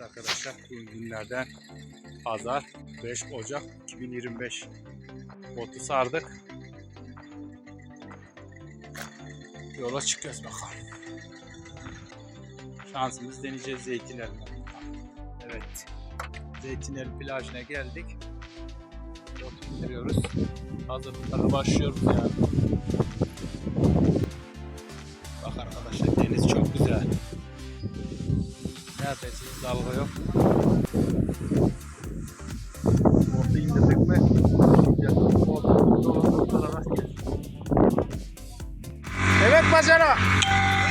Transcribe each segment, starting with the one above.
Evet arkadaşlar bugün günlerden pazar 5 Ocak 2025 botu sardık. Yola çıkıyoruz bakalım. Şansımız deneyeceğiz Zeytinler'den. Evet. Zeytinler plajına geldik. Botu indiriyoruz. Hazırlıklara başlıyoruz yani. Neredeyse hiç dalga yok. Botu indirdik mi? Evet bacana.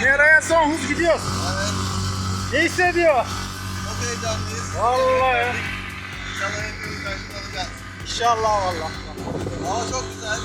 Nereye son hız gidiyoruz? Ne hissediyor? Çok heyecanlıyız. Vallahi. İnşallah hepimiz karşılanacağız. İnşallah vallahi. Hava çok güzel.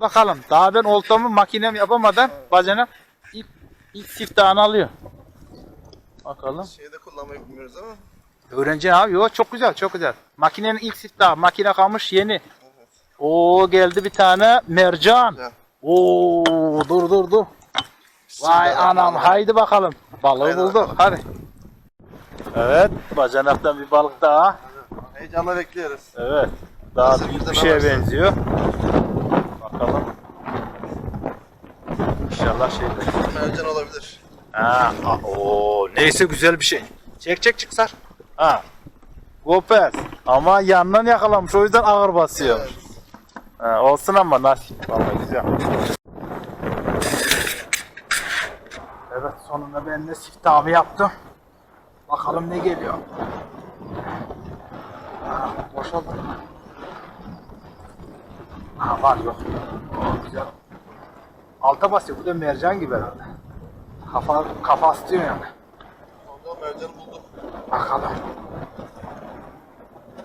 Bakalım. Daha ben oltamı makinem yapamadan bacana ilk, ilk siftahını alıyor. Bakalım. Şeyi de kullanmayı bilmiyoruz ama. Öğrenci abi. Yo, çok güzel çok güzel. Makinenin ilk siftahı. Makine kalmış yeni. Oo geldi bir tane mercan. Güzel. Oo dur dur dur. Vay anam haydi bakalım. Balığı Haydi bulduk bakalım. hadi. Evet bacanaktan bir balık daha. Heyecanla bekliyoruz. Evet. Daha Hazır büyük bir şeye benziyor. İnşallah şeydir. Mercan olabilir. Ha, ha, oo, neyse güzel bir şey. Çek çek çık sar. Ha. Gopez. Ama yandan yakalamış o yüzden ağır basıyor. Evet. Ha, olsun ama nasip. Vallahi güzel. Evet sonunda ben de siftahımı yaptım. Bakalım ne geliyor. Ha, boşaldı. Ha var yok. Oo, güzel. Alta basıyor. Bu da mercan gibi herhalde. Kafa, kafa asıyor yani. Sonunda mercanı bulduk. Bakalım.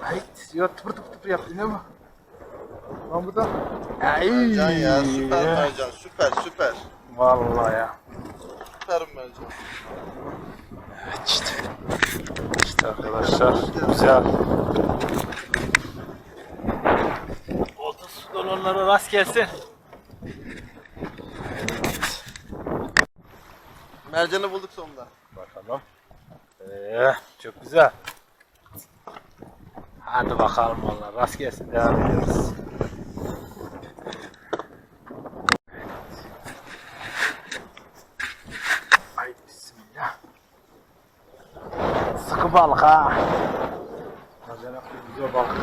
Hayt. Ya tıpır tıpır tıpır yaptı ne bu? Lan bu da. Ay. Mercan ya süper mercan. Süper süper. Vallahi ya. Süper bir mercan. Evet işte. İşte arkadaşlar güzel. Oldu su kolonlara rast gelsin. Mercanı bulduk sonunda. Bakalım. Ee, çok güzel. Hadi bakalım vallahi rast gelsin devam ediyoruz. Haydi bismillah. Sıkı balık ha. Bacanaklı güzel balık.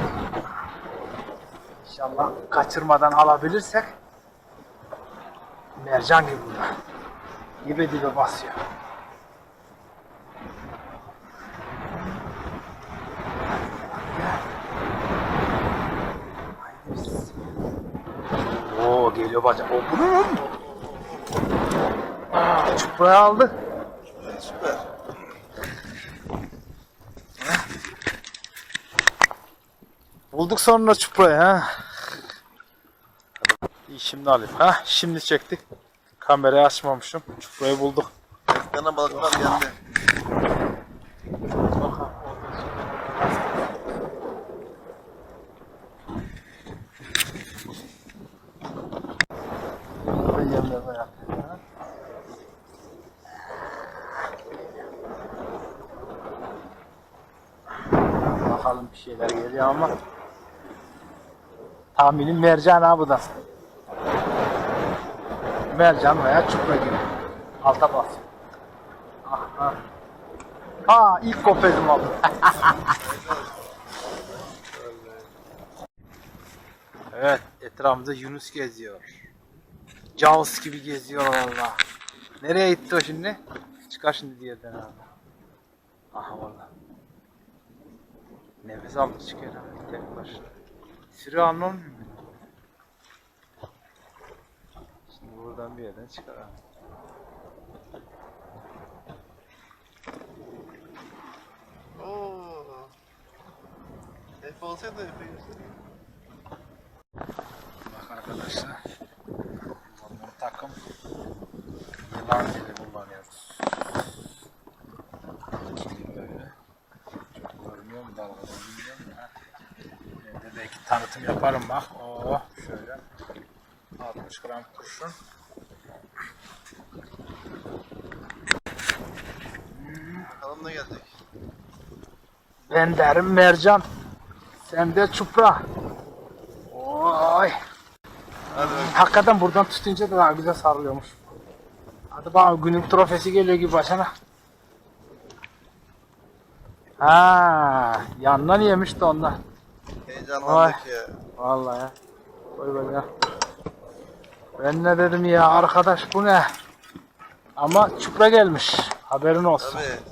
İnşallah kaçırmadan alabilirsek mercan gibi bu da. Dibe dibe basıyor. Oo geliyor bacak. O bunun. Aa, çuprağı aldı. Süper. Bulduk sonra çuprayı ha. İyi şimdi alayım. Ha şimdi çektik. Kamerayı açmamışım. Çuprayı bulduk. Yana balıklar geldi. Bakalım bir şeyler geliyor ama. Tahminim mercan ha bu da. Mercan veya çupra gibi. Alta bas. Ah, ah. Ha ilk kopezim aldım. evet etrafımızda Yunus geziyor. Jaws gibi geziyor valla. Nereye gitti o şimdi? Çıkar şimdi diğerden abi. Aha valla. Nefes aldı çıkıyor abi tek başına. Sürü anlamıyor mu? Buradan bir yerden çıkar abi. Oo. F olsaydı F göstereyim. Bak arkadaşlar. Bu takım yılan dili kullanıyoruz. İkili böyle. Çok görmüyor mu dalgada bilmiyorum da. Evde belki tanıtım yaparım bak. Oo şöyle. 60 gram kurşun. Ne gelecek. Ben derim mercan. Sen de çupra. Oy. Hadi bakalım. Hakikaten buradan tutunca da daha güzel sarılıyormuş. Hadi bana günün trofesi geliyor gibi başına. Ha, yandan yemişti ondan. Heyecanlandık ya. Vallahi ya. Koy böyle ya. Ben ne dedim ya arkadaş bu ne? Ama çupra gelmiş. Haberin olsun. Tabii.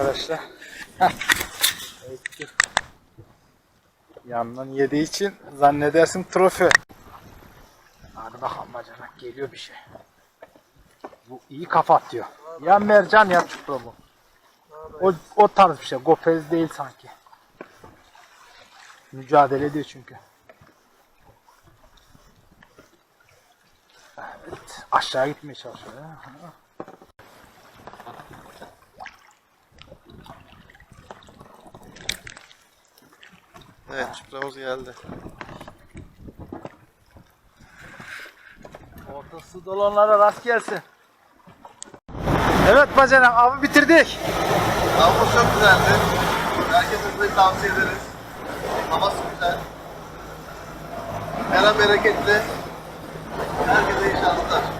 Arkadaşlar. Yandan yediği için zannedersin trofi. Hadi bakalım bacanak geliyor bir şey. Bu iyi kafa atıyor. Ya mercan ya çupra bu. O, o tarz bir şey. Gopez değil sanki. Mücadele ediyor çünkü. Evet. Aşağı gitmeye çalışıyor. Evet çıpramız geldi. Ortası dolanlara rast gelsin. Evet bacanam avı bitirdik. Avımız çok güzeldi. Herkese size tavsiye ederiz. Havası güzel. Her an bereketli. Herkese iyi şanslar.